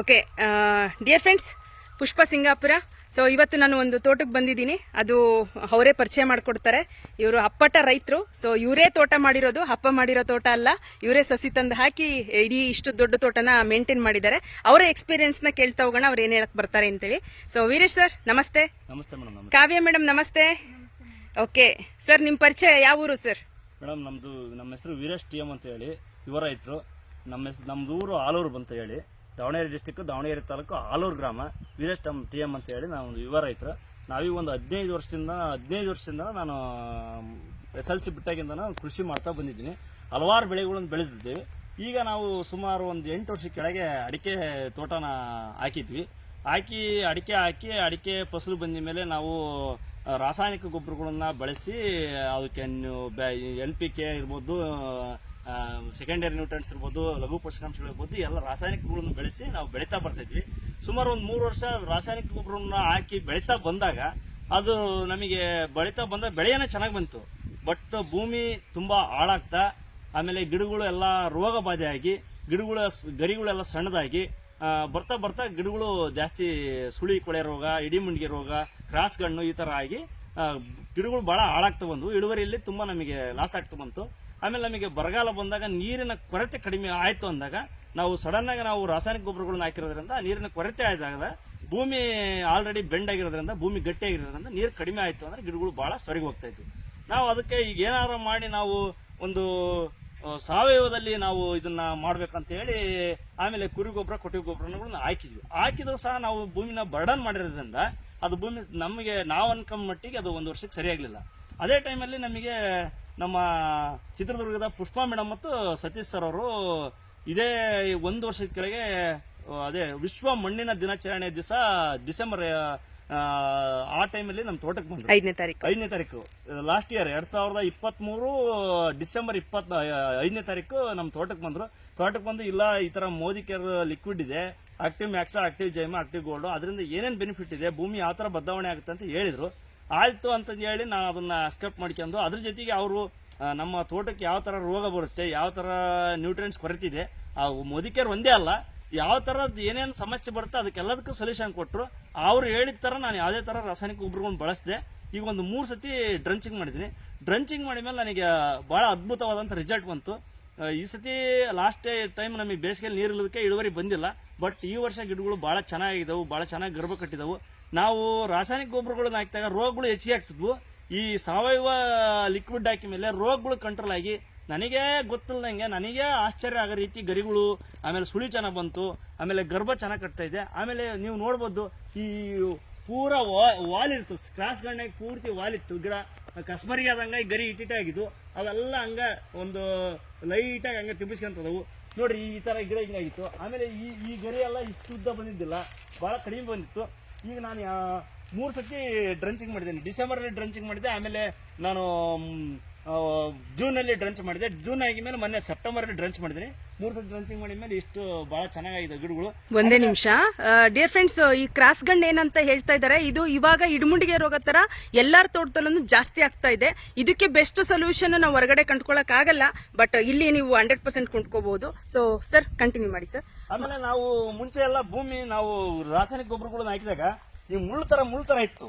Okay dear friends Pushpa Singapura so ಇವತ್ತು ನಾನು ಒಂದು ತೋಟಕ್ಕೆ ಬಂದಿದ್ದೀನಿ. ಅದು ಅವರೇ ಪರಿಚಯ ಮಾಡಿಕೊಡ್ತಾರೆ. ಇವರು ಅಪ್ಪಟ ರೈತರು. ಸೊ ಇವರೇ ತೋಟ ಮಾಡಿರೋದು ಅಪ್ಪ ಮಾಡಿರೋ ತೋಟ ಅಲ್ಲ. ಇವರೇ ಸಸಿ ತಂದು ಹಾಕಿ ಇಡೀ ಇಷ್ಟು ದೊಡ್ಡ ತೋಟನ ಮೇಂಟೈನ್ ಮಾಡಿದ್ದಾರೆ. ಅವರ ಎಕ್ಸ್ಪೀರಿಯನ್ಸ್ನ ಕೇಳ್ತಾ ಹೋಗೋಣ ಅವ್ರು ಏನು ಹೇಳಕ್ಕೆ ಬರ್ತಾರೆ ಅಂತೇಳಿ. ಸೊ ವೀರೇಶ್ ಸರ್ ನಮಸ್ತೆ. ನಮಸ್ತೆ ಮೇಡಮ್ ಕಾವ್ಯ ಮೇಡಮ್ ನಮಸ್ತೆ. ಓಕೆ ಸರ್ ನಿಮ್ಮ ಪರಿಚಯ ಯಾವ ಊರು ಸರ್ ಮೇಡಮ್ ನಮ್ಮದು ನಮ್ಮ ಹೆಸರು ವೀರೇಶ್ ಟಿ ಎಂ ಅಂತ ಹೇಳಿ. ಯುವ ರೈತರು. ನಮ್ಮ ಹೆಸರು ನಮ್ಮದು ಊರು ಆಲೂರು ಅಂತ ಹೇಳಿ. ದಾವಣಗೆರೆ ಡಿಸ್ಟಿಕ್ ದಾವಣಗೆರೆ ತಾಲೂಕು ಆಲೂರು ಗ್ರಾಮ. ವೀರೇಶ್ ಟಮ್ ಟಿ ಎಂ ಅಂತ ಹೇಳಿ ನಾವು ಯುವ ರೈತರು ನಾವೀಗ ಒಂದು ಹದಿನೈದು ವರ್ಷದಿಂದ ಹದಿನೈದು ವರ್ಷದಿಂದ ನಾನು ಎಸ್ ಎಲ್ ಸಿ ಬಿಟ್ಟಾಗಿಂದ ಕೃಷಿ ಮಾಡ್ತಾ ಬಂದಿದ್ದೀನಿ. ಹಲವಾರು ಬೆಳೆಗಳನ್ನು ಬೆಳೆದಿದ್ದೇವೆ. ಈಗ ನಾವು ಸುಮಾರು ಒಂದು ಎಂಟು ವರ್ಷ ಕೆಳಗೆ ಅಡಿಕೆ ತೋಟನ ಹಾಕಿದ್ವಿ. ಹಾಕಿ, ಅಡಿಕೆ ಹಾಕಿ, ಅಡಿಕೆ ಫಸಲು ಬಂದ ಮೇಲೆ ನಾವು ರಾಸಾಯನಿಕ ಗೊಬ್ಬರಗಳನ್ನ ಬಳಸಿ, ಅದಕ್ಕೆ ಎಲ್ ಪಿ ಕೆ ಇರ್ಬೋದು ಸೆಕೆಂಡರಿ ನ್ಯೂಟ್ರೆಂಟ್ಸ್ ಇರ್ಬೋದು, ಲಘು ಪೋಷಕಾಂಶಗಳು ಇರ್ಬೋದು, ಎಲ್ಲ ರಾಸಾಯನಿಕಗಳನ್ನು ಬೆಳೆಸಿ ನಾವು ಬೆಳೀತಾ ಬರ್ತಿದ್ವಿ. ಸುಮಾರು ಒಂದು ಮೂರು ವರ್ಷ ರಾಸಾಯನಿಕ ಗೊಬ್ಬರನ್ನ ಹಾಕಿ ಬೆಳೀತಾ ಬಂದಾಗ ಅದು ನಮಗೆ ಬೆಳೀತಾ ಬಂದಾಗ ಬೆಳೆಯೇ ಚೆನ್ನಾಗಿ ಬಂತು. ಬಟ್ ಭೂಮಿ ತುಂಬ ಹಾಳಾಗ್ತಾ, ಆಮೇಲೆ ಗಿಡಗಳು ಎಲ್ಲ ರೋಗ ಬಾಧೆಯಾಗಿ ಗಿಡಗಳ ಗರಿಗಳೆಲ್ಲ ಸಣ್ಣದಾಗಿ ಬರ್ತಾ ಬರ್ತಾ ಗಿಡಗಳು ಜಾಸ್ತಿ ಸುಳಿ, ಕೊಳೆ ರೋಗ ಇಡಿಮುಂಡಿಗೆ ರೋಗ ಕ್ರಾಸ್ ಗಣ್ಣು ಈ ತರ ಆಗಿ ಗಿಡಗಳು ಬಹಳ ಹಾಳಾಗ್ತಾ ಬಂದು ಇಳುವರಿಯಲ್ಲಿ ತುಂಬಾ ನಮಗೆ ಲಾಸ್ ಆಗ್ತಾ ಬಂತು. ಆಮೇಲೆ ನಮಗೆ ಬರಗಾಲ ಬಂದಾಗ ನೀರಿನ ಕೊರತೆ ಕಡಿಮೆ ಆಯ್ತು ಅಂದಾಗ ನಾವು ಸಡನ್ ಆಗಿ ನಾವು ರಾಸಾಯನಿಕ ಗೊಬ್ಬರಗಳನ್ನ ಹಾಕಿರೋದ್ರಿಂದ ನೀರಿನ ಕೊರತೆ ಆದಾಗ ಭೂಮಿ ಆಲ್ರೆಡಿ ಬೆಂಡ್ ಆಗಿರೋದ್ರಿಂದ, ಭೂಮಿ ಗಟ್ಟಿ ಆಗಿರೋದ್ರಿಂದ ನೀರು ಕಡಿಮೆ ಆಯ್ತು ಅಂದ್ರೆ ಗಿಡಗಳು ಬಹಳ ಸೊರಗಿ ಹೋಗ್ತಾ ಇದ್ವು. ನಾವು ಅದಕ್ಕೆ ಈಗ ಏನಾದ್ರು ಮಾಡಿ ನಾವು ಒಂದು ಸಾವಯವದಲ್ಲಿ ನಾವು ಇದನ್ನ ಮಾಡ್ಬೇಕಂತ ಹೇಳಿ ಆಮೇಲೆ ಕುರಿ ಗೊಬ್ಬರ, ಕೊಟ್ಟಿಗೆ ಗೊಬ್ಬರಗಳನ್ನ ಹಾಕಿದ್ವಿ. ಹಾಕಿದ್ರು ಸಹ ನಾವು ಭೂಮಿನ ಬರ್ಡನ್ ಮಾಡಿರೋದ್ರಿಂದ ಅದು ಭೂಮಿ ನಮಗೆ ನಾವು ಅನ್ಕೊಂಡ ಮಟ್ಟಿಗೆ ಅದು ಒಂದು ವರ್ಷಕ್ಕೆ ಸರಿಯಾಗ್ಲಿಲ್ಲ ಅದೇ ಟೈಮಲ್ಲಿ ನಮಗೆ ನಮ್ಮ ಚಿತ್ರದುರ್ಗದ ಪುಷ್ಪಾ ಮೇಡಮ್ ಮತ್ತು ಸತೀಶ್ ಸರ್ ಅವರು ಇದೇ ಒಂದು ವರ್ಷದ ಕೆಳಗೆ ಅದೇ ವಿಶ್ವ ಮಣ್ಣಿನ ದಿನಾಚರಣೆ ದಿವಸ ಡಿಸೆಂಬರ್ ಆ, ಟೈಮಲ್ಲಿ ನಮ್ಮ ತೋಟಕ್ಕೆ ಬಂದ್ರು. ಐದನೇ ತಾರೀಕು. ಐದನೇ ತಾರೀಕು. ಲಾಸ್ಟ್ ಇಯರ್ ಎರಡ್ ಸಾವಿರದ ಇಪ್ಪತ್ತ್ ಮೂರು ಡಿಸೆಂಬರ್ ಇಪ್ಪತ್ ಐದನೇ ತಾರೀಕು ನಮ್ಮ ತೋಟಕ್ಕೆ ಬಂದ್ರು. ತೋಟಕ್ಕೆ ಬಂದು ಇಲ್ಲ ಈ ತರ ಮೋದಿ ಕೇರ್ ಲಿಕ್ವಿಡ್ ಇದೆ. ಆಕ್ಟಿವ್ ಮ್ಯಾಕ್ಸಾ ಆಕ್ಟಿವ್ ಜೈಮ ಆಕ್ಟಿವ್ ಗೋಲ್ಡ್ ಅದರಿಂದ ಏನೇನು ಬೆನಿಫಿಟ್ ಇದೆ ಭೂಮಿ ಯಾವ ಥರ ಬದಲಾವಣೆ ಆಗುತ್ತೆ ಅಂತ ಹೇಳಿದ್ರು. ಆಯ್ತು ಅಂತಂದು ಹೇಳಿ ನಾನು ಅದನ್ನು ಅಕ್ಸೆಪ್ಟ್ ಮಾಡ್ಕೊಂಡು ಅದ್ರ ಜೊತೆಗೆ ಅವರು ನಮ್ಮ ತೋಟಕ್ಕೆ ಯಾವ ಥರ ರೋಗ ಬರುತ್ತೆ, ಯಾವ ಥರ ನ್ಯೂಟ್ರಿಯೆಂಟ್ಸ್ ಕೊರತಿದೆ ಆ ಮೋದಿಕೇರ್ ಒಂದೇ ಅಲ್ಲ, ಯಾವ ಥರದ್ದು ಏನೇನು ಸಮಸ್ಯೆ ಬರುತ್ತೆ ಅದಕ್ಕೆಲ್ಲದಕ್ಕೂ ಸೊಲ್ಯೂಷನ್ ಕೊಟ್ಟರು ಅವ್ರು ಹೇಳಿದ ಥರ ನಾನು ಯಾವುದೇ ಥರ ರಾಸಾಯನಿಕ ಗೊಬ್ಬರಗಳನ್ನು ಬಳಸಿದೆ. ಈಗ ಒಂದು ಮೂರು ಸತಿ ಡ್ರಂಚಿಂಗ್ ಮಾಡಿದ್ದೀನಿ ಡ್ರಂಚಿಂಗ್ ಮಾಡಿದ ಮೇಲೆ ನನಗೆ ಭಾಳ ಅದ್ಭುತವಾದಂಥ ರಿಸಲ್ಟ್ ಬಂತು. ಈ ಸತಿ ಲಾಸ್ಟ್ ಟೈಮ್ ನಮಗೆ ಬೇಸಿಗೆಯಲ್ಲಿ ನೀರು ಇಲ್ಲದಕ್ಕೆ ಇಳುವರಿ ಬಂದಿಲ್ಲ ಬಟ್ ಈ ವರ್ಷ ಗಿಡಗಳು ಬಹಳ ಚೆನ್ನಾಗಿದ್ದವು ಬಹಳ ಚೆನ್ನಾಗಿ ಗರ್ಭ ಕಟ್ಟಿದವು. ನಾವು ರಾಸಾಯನಿಕ ಗೊಬ್ಬರಗಳನ್ನ ಹಾಕಿದಾಗ ರೋಗಗಳು ಹೆಚ್ಚಿಗೆ ಆಗ್ತಿದ್ವು. ಈ ಸಾವಯವ ಲಿಕ್ವಿಡ್ ಹಾಕಿದ ಮೇಲೆ ರೋಗಗಳು ಕಂಟ್ರೋಲ್ ಆಗಿ ನನಗೆ ಗೊತ್ತಿಲ್ಲದಂಗೆ ನನಗೆ ಆಶ್ಚರ್ಯ ಆಗೋ ರೀತಿ ಗರಿಗಳು, ಆಮೇಲೆ ಸುಳಿ ಚೆನ್ನಾಗಿ ಬಂತು, ಆಮೇಲೆ ಗರ್ಭ ಚೆನ್ನಾಗಿ ಕಟ್ತಾ ಇದೆ. ಆಮೇಲೆ ನೀವು ನೋಡ್ಬೋದು ಈ ಪೂರ ವಾಲ್ ಇತ್ತು ಕ್ರಾಸ್ ಗಣ್ಣಾಗಿ ಪೂರ್ತಿ ವಾಲ್ ಇತ್ತು. ಗಿಡ ಕಸ್ಮರಿಗೆ ಆದಂಗೆ ಗರಿ ಇಟ್ಟಿಟ್ಟೆ ಆಗಿದ್ದು ಅವೆಲ್ಲ ಹಂಗೆ ಒಂದು ಲೈಟಾಗಿ ಹಂಗೆ ತಿಂಬಿಸ್ಕೊಂತದವು ನೋಡಿರಿ, ಈ ತರ ಗಿಡ ಹಿಂಗಾಗಿತ್ತು ಆಮೇಲೆ ಈ ಈ ಗರಿ ಎಲ್ಲ ಇಷ್ಟು ಉದ್ದ ಬಂದಿದ್ದಿಲ್ಲ, ಬಹಳ ಕಡಿಮೆ ಬಂದಿತ್ತು. ಈಗ ನಾನು ಮೂರು ಸತಿ ಡ್ರಂಚಿಂಗ್ ಮಾಡಿದ್ದೇನೆ. ಡಿಸೆಂಬರ್ ಅಲ್ಲಿ ಡ್ರಂಚಿಂಗ್ ಮಾಡಿದೆ ಆಮೇಲೆ ನಾನು ಜೂನ್ ಅಲ್ಲಿ ಡ್ರಂಚ್ ಮಾಡಿದೆ. ಜೂನ್ ಆಗಿದ್ಮೇಲೆ ಮೊನ್ನೆ ಸೆಪ್ಟೆಂಬರ್ ಅಲ್ಲಿ ಡ್ರಂಚ್ ಮಾಡಿದ್ದೀನಿ. ಮೂರು ಸತಿ ಡ್ರಂಚಿಂಗ್ ಮಾಡಿದ್ಮೇಲೆ ಇಷ್ಟು ಬಹಳ ಚೆನ್ನಾಗಿದೆ ಗಿಡಗಳು. ಒಂದೇ ನಿಮಿಷ. ಡಿಯರ್ ಫ್ರೆಂಡ್ಸ್ ಈ ಕ್ರಾಸ್ ಗಂಡ್ ಏನಂತ ಹೇಳ್ತಾ ಇದ್ದಾರೆ ಇದು ಇವಾಗ ಇಡಮುಂಡಿಗೆ ರೋಗ ತರ ಎಲ್ಲಾರ ತೋಟದಲ್ಲೂ ಜಾಸ್ತಿ ಆಗ್ತಾ ಇದೆ. ಇದಕ್ಕೆ ಬೆಸ್ಟ್ ಸೊಲ್ಯೂಷನ್ ನಾವು ಹೊರಗಡೆ ಕಂಡ್ಕೊಳಕ್ ಆಗಲ್ಲ ಬಟ್ ಇಲ್ಲಿ ನೀವು ಹಂಡ್ರೆಡ್ ಪರ್ಸೆಂಟ್ ಕೊಂಡ್ಕೋಬಹುದು ಸೊ ಸರ್ ಕಂಟಿನ್ಯೂ ಮಾಡಿ ಸರ್ ಆಮೇಲೆ ನಾವು ಮುಂಚೆ ಎಲ್ಲ ಭೂಮಿ ನಾವು ರಾಸಾಯನಿಕ ಗೊಬ್ಬರಗಳನ್ನ ಹಾಕಿದಾಗ ಈ ಮುಳ್ಳು ತರ ಮುಳ್ಳು ತರ ಇತ್ತು.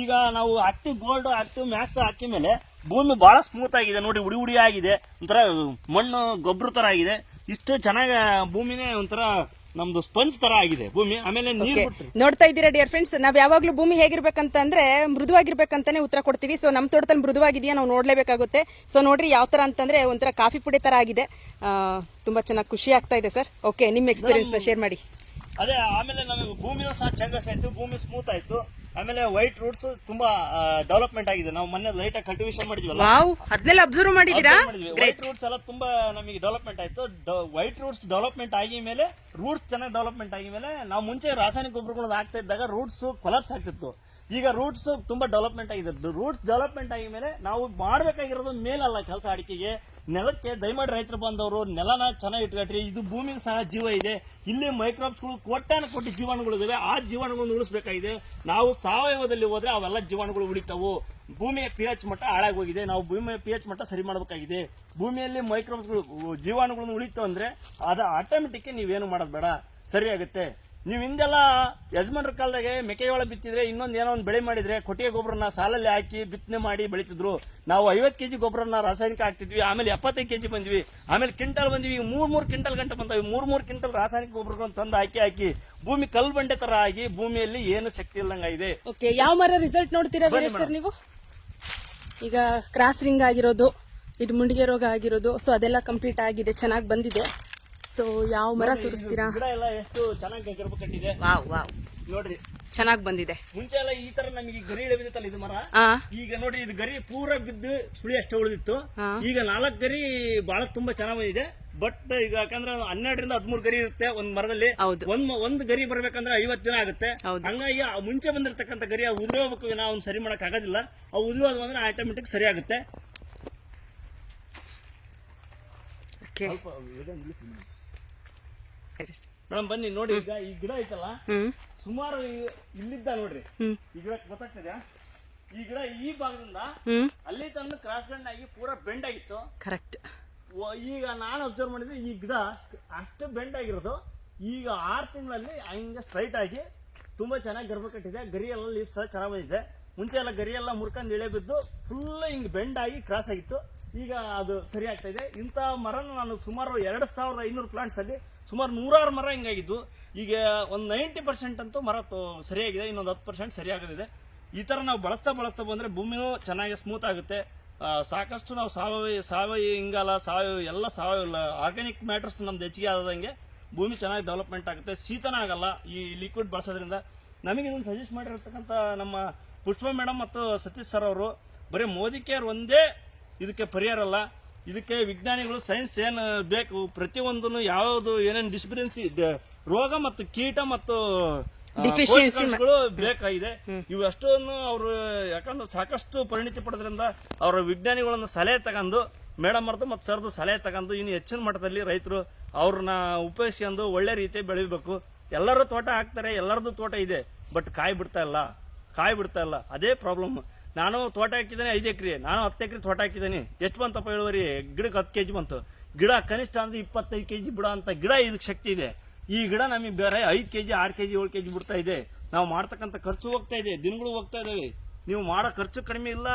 ಈಗ ನಾವು ಆಕ್ಟಿವ್ ಗೋಲ್ಡ್ ಆಕ್ಟಿವ್ ಮ್ಯಾಕ್ಸ್ ಹಾಕಿದ ಮೇಲೆ ಭೂಮಿ ಬಹಳ ಸ್ಮೂತ್ ಆಗಿದೆ. ನೋಡಿ ಉಡಿ ಉಡಿ ಆಗಿದೆ. ಒಂಥರ ಮಣ್ಣು ಗೊಬ್ಬರ ಥರ ಆಗಿದೆ. ಇಷ್ಟು ಚೆನ್ನಾಗಿ ಭೂಮಿನೇ ಒಂಥರ ನಮ್ದು ಸ್ಪಂಜ್ ತರ ಆಗಿದೆ ಭೂಮಿ. ಆಮೇಲೆ ನೀರು ನೋಡ್ತಾ ಇದ್ದೀರಾ ಡಿಯರ್ ಫ್ರೆಂಡ್ಸ್ ನಾವ್ ಯಾವಾಗ್ಲೂ ಭೂಮಿ ಹೇಗಿರ್ಬೇಕಂತಂದ್ರೆ ಮೃದುವಾಗಿರ್ಬೇಕಂತಾನೆ ಉತ್ತರ ಕೊಡ್ತೀವಿ. ಸೊ ನಮ್ ತೋಟದಲ್ಲಿ ಮೃದುವಾಗಿದೆಯಾ ನಾವು ನೋಡ್ಲೇಬೇಕಾಗುತ್ತೆ. ಸೊ ನೋಡ್ರಿ ಯಾವ ತರ ಅಂತಂದ್ರೆ ಒಂಥರ ಕಾಫಿ ಪುಡಿ ತರ ಆಗಿದೆ. ತುಂಬಾ ಚೆನ್ನಾಗಿ ಖುಷಿ ಆಗ್ತಾ ಇದೆ ಸರ್ ಓಕೆ ನಿಮ್ ಎಕ್ಸ್ಪೀರಿಯನ್ಸ್ ಶೇರ್ ಮಾಡಿ. ಅದೇ ಆಮೇಲೆ ನಮಗೆ ಭೂಮಿಯೂ ಸಹ ಚೇಂಜಸ್ ಆಯ್ತು. ಭೂಮಿ ಸ್ಮೂತ್ ಆಯ್ತು. ಆಮೇಲೆ ವೈಟ್ ರೂಟ್ಸ್ ತುಂಬಾ ಡೆವಲಪ್ಮೆಂಟ್ ಆಗಿದೆ. ನಾವು ಮೊನ್ನೆ ಲೈಟ್ ಆಗಿ ಕಲ್ಟಿವೇಶನ್ ಮಾಡಿದ್ವಲ್ಲ? ವಾವ್ ಅದನ್ನೆಲ್ಲ ಅಬ್ಸರ್ವ್ ಮಾಡಿದೀರಾ? ವೈಟ್ ರೂಟ್ಸ್ ಎಲ್ಲ ತುಂಬಾ ನಮಗೆ ಡೆವಲಪ್ಮೆಂಟ್ ಆಯ್ತು. ವೈಟ್ ರೂಟ್ಸ್ ಡೆವಲಪ್ಮೆಂಟ್ ಆಗಿ ಮೇಲೆ ರೂಟ್ಸ್ ಚೆನ್ನಾಗಿ ಡೆವಲಪ್ಮೆಂಟ್ ಆಗಿ ಮೇಲೆ ನಾವು ಮುಂಚೆ ರಾಸಾಯನಿಕ ಗೊಬ್ಬರಗಳನ್ನ ಹಾಕ್ತಾ ಇದ್ದಾಗ ರೂಟ್ಸ್ ಕೊಲಾಪ್ಸ್ ಆಗ್ತಿತ್ತು. ಈಗ ರೂಟ್ಸ್ ತುಂಬಾ ಡೆವಲಪ್ಮೆಂಟ್ ಆಗಿದೆ. ರೂಟ್ಸ್ ಡೆವಲಪ್ಮೆಂಟ್ ಆಗಿ ಮೇಲೆ ನಾವು ಮಾಡಬೇಕಾಗಿರೋದು ಮೇಲಲ್ಲ ಕೆಲಸ ಅಡಿಕೆಗೆ. ನೆಲಕ್ಕೆ ದಯಮಾಡಿ ರೈತರು ಬಂದವರು, ನೆಲನ ಚೆನ್ನಾಗಿ ಇಟ್ಕೊಟ್ರಿ ಇದು ಭೂಮಿಗೆ ಸಹ ಜೀವ ಇದೆ. ಇಲ್ಲಿ ಮೈಕ್ರೋಬ್ಸ್ಗಳು ಕೋಟ್ಯಾನ ಕೋಟಿ ಜೀವಾಣುಗಳು ಇದಾವೆ. ಆ ಜೀವಾಣುಗಳನ್ನು ಉಳಿಸಬೇಕಾಗಿದೆ. ನಾವು ಸಾವಯವದಲ್ಲಿ ಹೋದ್ರೆ ಅವೆಲ್ಲ ಜೀವಾಣುಗಳು ಉಳಿತಾವು. ಭೂಮಿಯ ಪಿ ಎಚ್ ಮಟ್ಟ ಹಾಳಾಗೋಗಿದೆ ನಾವು ಭೂಮಿಯ ಪಿ ಎಚ್ ಮಟ್ಟ ಸರಿ ಮಾಡಬೇಕಾಗಿದೆ. ಭೂಮಿಯಲ್ಲಿ ಮೈಕ್ರೋಬ್ಸ್ಗಳು ಜೀವಾಣುಗಳನ್ನು ಉಳಿತು ಅಂದ್ರೆ ಅದು ಆಟೋಮೆಟಿಕ್ ನೀವೇನು ಮಾಡೋದು ಬೇಡ. ಸರಿ ಆಗುತ್ತೆ. ನೀವು ಹಿಂದೆಲ್ಲ ಯಜಮಾನರ ಕಾಲದಾಗೆ ಮೆಕ್ಕೆಜೋಳ ಬಿತ್ತಿದ್ರೆ ಇನ್ನೊಂದು ಏನೋ ಒಂದು ಬೆಳೆ ಮಾಡಿದ್ರೆ ಕೊಟ್ಟಿಗೆ ಗೊಬ್ಬರನ ಸಾಲಲ್ಲಿ ಹಾಕಿ ಬಿತ್ತನೆ ಮಾಡಿ ಬೆಳಿತಿದ್ರು. ನಾವು ಐವತ್ತು ಕೆಜಿ ಗೊಬ್ಬರನ ರಾಸಾಯನಿಕ ಹಾಕ್ತಿದ್ವಿ ಆಮೇಲೆ ಎಪ್ಪತ್ತೈದು ಕೆಜಿ ಬಂದ್ವಿ ಆಮೇಲೆ ಕಿಂಟಲ್ ಬಂದ್ವಿ ಈಗ ಮೂರು ಮೂರು ಕಿಂಟಲ್ ಗಂಟೆ ಬಂದವಿ. ಮೂರು ಮೂರು ಕಿಂಟಲ್ ರಾಸಾಯನಿಕ ಗೊಬ್ಬರಗಳನ್ನು ತಂದು ಹಾಕಿ ಹಾಕಿ ಭೂಮಿ ಕಲ್ಲು ಬಂಡೆ ತರ ಆಗಿ ಭೂಮಿಯಲ್ಲಿ ಏನು ಶಕ್ತಿ ಇಲ್ಲಂಗಾಗಿದೆ ಓಕೆ ಯಾವ ಮರ ರಿಸಲ್ಟ್ ನೋಡ್ತೀರಾ ಸರ್ ನೀವು? ಈಗ ಕ್ರಾಸ್ ರಿಂಗ್ ಆಗಿರೋದು ಇದು ಮುಂಡಿಗೆ ರೋಗ ಆಗಿರೋದು ಸೊ ಅದೆಲ್ಲ ಕಂಪ್ಲೀಟ್ ಆಗಿದೆ ಚೆನ್ನಾಗಿ ಬಂದಿದೆ. ಸೊ ಯಾವ ಮರ ತೋರಿಸ್ತೀರಾ? ಗಿಡ ಎಲ್ಲ ಎಷ್ಟು ಚೆನ್ನಾಗಿ ಗರ್ಭ ಕಟ್ಟಿದೆ ವಾವ್ ವಾವ್. ನೋಡ್ರಿ. ಚೆನ್ನಾಗಿ ಬಂದಿದೆ. ಮುಂಚೆ ಎಲ್ಲ ಈ ತರ ನಮಗೆ ಗರಿ ಇಳಿದಿತ್ತಲ್ಲ ಬಿದ್ದಿತ್ತಲ್ಲ ಇದು ಮರ? ಆ. ಈಗ ನೋಡಿ ಇದು ಗರಿ ಪೂರ ಬಿದ್ದು ಸುಳಿ ಅಷ್ಟೇ ಉಳಿದಿತ್ತು. ಹಾ. ಈಗ ನಾಲ್ಕು ಗರಿ ಬಹಳ ತುಂಬಾ ಚೆನ್ನಾಗಿ ಬಂದಿದೆ. ಬಟ್ ಈಗ ಯಾಕಂದ್ರೆ ಹನ್ನೆರಡರಿಂದ ಹದಿಮೂರು ಗರಿ ಇರುತ್ತೆ ಒಂದ್ ಮರದಲ್ಲಿ. ಹೌದು. ಒಂದ್ ಒಂದ್ ಗರಿ ಬರ್ಬೇಕಂದ್ರೆ ಐವತ್ ದಿನ ಆಗುತ್ತೆ. ಹೌದು. ಹಂಗಾಗಿ ಆ ಮುಂಚೆ ಬಂದಿರತಕ್ಕಂತ ಗರಿ ಆ ಉದುರಿ ಹೋಗ್ಬೇಕು ನಾವು ಅವ್ನ ಸರಿ ಮಾಡಕ್ ಆಗೋದಿಲ್ಲ. ಆ ಉದುರಿ ಹೋದ್ವು ಅಂದ್ರೆ ಆಟೋಮೆಟಿಕ್ ಸರಿ ಆಗುತ್ತೆ. ಓಕೆ ಮೇಡಮ್ ಬನ್ನಿ ನೋಡಿ ಈಗ ಈ ಗಿಡ ಐತಲ್ಲ ಸುಮಾರು ಇಲ್ಲಿದ್ದ ನೋಡ್ರಿ. ಈ ಗಿಡ ಗೊತ್ತಾಗ್ತದೆ ಈ ಗಿಡ ಈ ಭಾಗದಿಂದ ಅಲ್ಲಿ ತಂದು ಕ್ರಾಸ್ ಗಂಡ್ ಆಗಿ ಪೂರಾ ಬೆಂಡ್ ಆಗಿತ್ತು. ಕರೆಕ್ಟ್ ಈಗ ನಾನು ಅಬ್ಸರ್ವ್ ಮಾಡಿದ್ರೆ ಈ ಗಿಡ ಅಷ್ಟು ಬೆಂಡ್ ಆಗಿರೋದು. ಈಗ ಆರು ತಿಂಗಳಲ್ಲಿ ಹಂಗೆ ಸ್ಟ್ರೈಟ್ ಆಗಿ ತುಂಬಾ ಚೆನ್ನಾಗಿ ಗರ್ಭ ಕಟ್ಟಿದೆ. ಗರಿ ಎಲ್ಲ ಲೀಫ್ ಸಹ ಚೆನ್ನಾಗಿ ಬಂದಿದೆ. ಮುಂಚೆ ಎಲ್ಲ ಗರಿ ಎಲ್ಲ ಮುರ್ಕೊಂಡು ಇಳೆ ಬಿದ್ದು ಫುಲ್ ಹಿಂಗ್ ಬೆಂಡ್ ಆಗಿ ಕ್ರಾಸ್ ಆಗಿತ್ತು. ಈಗ ಅದು ಸರಿ ಆಗ್ತಾ ಇದೆ. ಇಂಥ ಮರನ ನಾನು ಸುಮಾರು ಎರಡು ಸಾವಿರದ ಐನೂರು ಪ್ಲಾಂಟ್ಸ್ ಅಲ್ಲಿ ಸುಮಾರು ನೂರಾರು ಮರ ಹಿಂಗಾಗಿದ್ದು, ಈಗ ಒಂದು ನೈಂಟಿ ಪರ್ಸೆಂಟ್ ಅಂತೂ ಮರ ಸರಿಯಾಗಿದೆ, ಇನ್ನೊಂದು ಹತ್ತು ಪರ್ಸೆಂಟ್ ಸರಿಯಾಗದಿದೆ. ಈ ಥರ ನಾವು ಬಳಸ್ತಾ ಬಳಸ್ತಾ ಬಂದರೆ ಭೂಮಿನೂ ಚೆನ್ನಾಗಿ ಸ್ಮೂತ್ ಆಗುತ್ತೆ. ಸಾಕಷ್ಟು ನಾವು ಸಾವಯವ ಸಾವಯವ ಇಂಗಾಲ, ಸಾವಯವ ಎಲ್ಲ ಸಾವಯವ ಆರ್ಗ್ಯಾನಿಕ್ ಮ್ಯಾಟರ್ಸ್ ನಮ್ದು ಹೆಚ್ಚಿಗೆ ಆದಂಗೆ ಭೂಮಿ ಚೆನ್ನಾಗಿ ಡೆವಲಪ್ಮೆಂಟ್ ಆಗುತ್ತೆ. ಶೀತನ ಆಗಲ್ಲ ಈ ಲಿಕ್ವಿಡ್ ಬಳಸೋದ್ರಿಂದ. ನಮಗೆ ಇದನ್ನು ಸಜೆಸ್ಟ್ ಮಾಡಿರತಕ್ಕಂಥ ನಮ್ಮ ಪುಷ್ಪ ಮೇಡಮ್ ಮತ್ತು ಸತೀಶ್ ಸರ್ ಅವರು, ಬರೀ ಮೋದಿ ಕೇರ್ ಒಂದೇ ಇದಕ್ಕೆ ಪರಿಹಾರ ಅಲ್ಲ. ಇದಕ್ಕೆ ವಿಜ್ಞಾನಿಗಳು ಸೈನ್ಸ್ ಏನು ಬೇಕು? ಪ್ರತಿಯೊಂದನ್ನು ಯಾವುದು ಏನೇನು ಡಿಸ್ಪಿರೆನ್ಸಿ ರೋಗ ಮತ್ತು ಕೀಟ ಮತ್ತು Deficiency ಬೇಕಾಗಿದೆ. ಇವಷ್ಟನ್ನು ಅವರು ಯಾಕಂದ್ರೆ ಸಾಕಷ್ಟು ಪರಿಣಿತಿ ಪಡೆದ್ರಿಂದ ಅವರ ವಿಜ್ಞಾನಿಗಳನ್ನು ಸಲಹೆ ತಗೊಂಡು ಮೇಡಮ್ ಅವ್ರದ್ದು ಮತ್ತು ಸರ್ದು ಸಲಹೆ ತಗೊಂಡು ಇನ್ನು ಹೆಚ್ಚಿನ ಮಟ್ಟದಲ್ಲಿ ರೈತರು ಅವ್ರನ್ನ ಉಪಯೋಗಿಸ್ಕೊಂಡು ಒಳ್ಳೆ ರೀತಿ ಬೆಳಿಬೇಕು. ಎಲ್ಲರೂ ತೋಟ ಹಾಕ್ತಾರೆ ಎಲ್ಲರದ್ದು ತೋಟ ಇದೆ ಬಟ್ ಕಾಯಿ ಬಿಡ್ತಾ ಇಲ್ಲ. ಕಾಯಿ ಬಿಡ್ತಾ ಇಲ್ಲ. ಅದೇ ಪ್ರಾಬ್ಲಮ್ ನಾನು ತೋಟ ಹಾಕಿದ್ದೇನೆ, ಐದು ಎಕರೆ. ನಾನು ಹತ್ತು ಎಕರೆ ತೋಟ ಹಾಕಿದ್ದೀನಿ. ಎಷ್ಟು ಬಂತಪ್ಪ ಇಳುವರಿ ಗಿಡಕ್ಕೆ ಹತ್ತು ಕೆಜಿ ಬಂತು. ಗಿಡ ಕನಿಷ್ಠ ಅಂದ್ರೆ ಇಪ್ಪತ್ತೈದು ಕೆಜಿ ಬಿಡೋ ಅಂತ ಗಿಡ ಇದಕ್ಕೆ ಶಕ್ತಿ ಇದೆ. ಈ ಗಿಡ ನಮಗೆ ಬೇರೆ ಐದು ಕೆಜಿ, ಆರು ಕೆಜಿ, ಏಳು ಕೆಜಿ ಬಿಡ್ತಾ ಇದೆ. ನಾವು ಮಾಡ್ತಕ್ಕಂಥ ಖರ್ಚು ಹೋಗ್ತಾ ಇದೆ. ದಿನಗಳು ಹೋಗ್ತಾ ಇದ್ದಾವೆ ನೀವು ಮಾಡೋ ಖರ್ಚು ಕಡಿಮೆ ಇಲ್ಲ.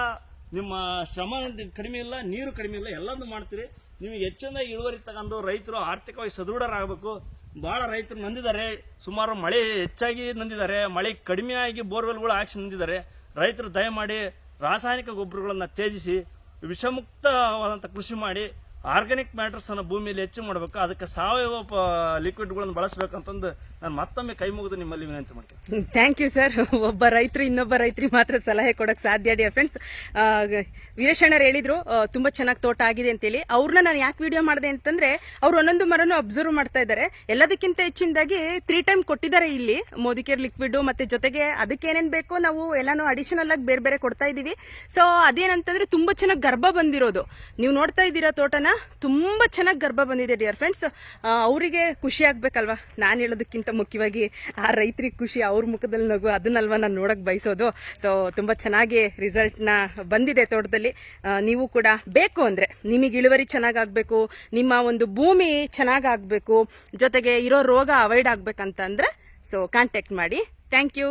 ನಿಮ್ಮ ಶ್ರಮ ಕಡಿಮೆ ಇಲ್ಲ. ನೀರು ಕಡಿಮೆ ಇಲ್ಲ. ಎಲ್ಲದನ್ನು ಮಾಡ್ತೀರಿ. ನಿಮಗೆ ಹೆಚ್ಚಿನ ಇಳುವರಿ ತಗೊಂಡು ರೈತರು ಆರ್ಥಿಕವಾಗಿ ಸದೃಢರಾಗಬೇಕು. ಬಹಳ ರೈತರು ನಂದಿದ್ದಾರೆ. ಸುಮಾರು ಮಳೆ ಹೆಚ್ಚಾಗಿ ನಂದಿದ್ದಾರೆ. ಮಳೆ ಕಡಿಮೆ ಆಗಿ ಬೋರ್ವೆಲ್ಗಳು ಹಾಕ್ಸಿ ನಂದಿದ್ದಾರೆ. ರೈತರು ದಯಮಾಡಿ ರಾಸಾಯನಿಕ ಗೊಬ್ಬರಗಳನ್ನು ತ್ಯಜಿಸಿ ವಿಷಮುಕ್ತವಾದಂಥ ಕೃಷಿ ಮಾಡಿ ಆರ್ಗ್ಯಾನಿಕ್ ಮ್ಯಾಟರ್ಸ್ ಅನ್ನು ಭೂಮಿಯಲ್ಲಿ ಹೆಚ್ಚು ಮಾಡಬೇಕು, ಅದಕ್ಕೆ ಸಾವಯವ ಲಿಕ್ವಿಡ್ಗಳನ್ನು ಬಳಸಬೇಕಂತಂದು ನಾನು ಮತ್ತೊಮ್ಮೆ ಕೈ ಮುಗಿದು ನಿಮ್ಮಲ್ಲಿ ವಿನಂತಿ ಮಾಡ್ತೀನಿ. ಥ್ಯಾಂಕ್ ಯು ಸರ್ ಒಬ್ಬ ರೈತರು, ಇನ್ನೊಬ್ಬ ರೈತರಿಗೆ ಮಾತ್ರ ಸಲಹೆ ಕೊಡೋಕೆ ಸಾಧ್ಯ ಡಿಯರ್ ಫ್ರೆಂಡ್ಸ್ ವೀರೇಶಣ್ಣರು ಹೇಳಿದ್ರು ತುಂಬ ಚೆನ್ನಾಗಿ ತೋಟ ಆಗಿದೆ ಅಂತೇಳಿ. ಅವ್ರನ್ನ ನಾನು ಯಾಕೆ ವಿಡಿಯೋ ಮಾಡಿದೆ ಅಂತಂದ್ರೆ, ಅವ್ರು ಒಂದೊಂದು ಮರನೂ ಅಬ್ಸರ್ವ್ ಮಾಡ್ತಾ ಇದ್ದಾರೆ. ಎಲ್ಲದಕ್ಕಿಂತ ಹೆಚ್ಚಿನದಾಗಿ ತ್ರೀ ಟೈಮ್ ಕೊಟ್ಟಿದ್ದಾರೆ ಇಲ್ಲಿ. ಮೋದಿಕೇರ್ ಲಿಕ್ವಿಡ್ ಮತ್ತೆ ಜೊತೆಗೆ ಅದಕ್ಕೆ ಏನೇನ್ ಬೇಕೋ ನಾವು ಎಲ್ಲಾನು ಅಡಿಷನಲ್ ಆಗಿ ಬೇರೆ ಬೇರೆ ಕೊಡ್ತಾ ಇದೀವಿ. ಸೊ ಅದೇನಂತಂದ್ರೆ ತುಂಬಾ ಚೆನ್ನಾಗಿ ಗರ್ಭ ಬಂದಿರೋದು. ನೀವು ನೋಡ್ತಾ ಇದ್ದೀರಾ ತೋಟನ? ತುಂಬಾ ಚೆನ್ನಾಗಿ ಗರ್ಭ ಬಂದಿದೆ ಡಿಯರ್ ಫ್ರೆಂಡ್ಸ್ ಅವರಿಗೆ ಖುಷಿ ಆಗಬೇಕಲ್ವ? ನಾನು ಹೇಳೋದಕ್ಕಿಂತ ಮುಖ್ಯವಾಗಿ ಆ ರೈತರಿಗೆ ಖುಷಿ ಅವ್ರ ಮುಖದಲ್ಲಿ ನಗು, ಅದನ್ನಲ್ವ ನಾನು ನೋಡೋಕ್ಕೆ ಬಯಸೋದು. ಸೊ ತುಂಬ ಚೆನ್ನಾಗಿ ರಿಸಲ್ಟ್ನ ಬಂದಿದೆ ತೋಟದಲ್ಲಿ. ನೀವು ಕೂಡ ಬೇಕು ಅಂದರೆ ನಿಮಗೆ ಇಳುವರಿ ಚೆನ್ನಾಗಾಗಬೇಕು ನಿಮ್ಮ ಒಂದು ಭೂಮಿ ಚೆನ್ನಾಗಾಗಬೇಕು ಜೊತೆಗೆ ಇರೋ ರೋಗ ಅವಾಯ್ಡ್ ಆಗಬೇಕಂತಂದರೆ ಸೊ ಕಾಂಟ್ಯಾಕ್ಟ್ ಮಾಡಿ. Thank you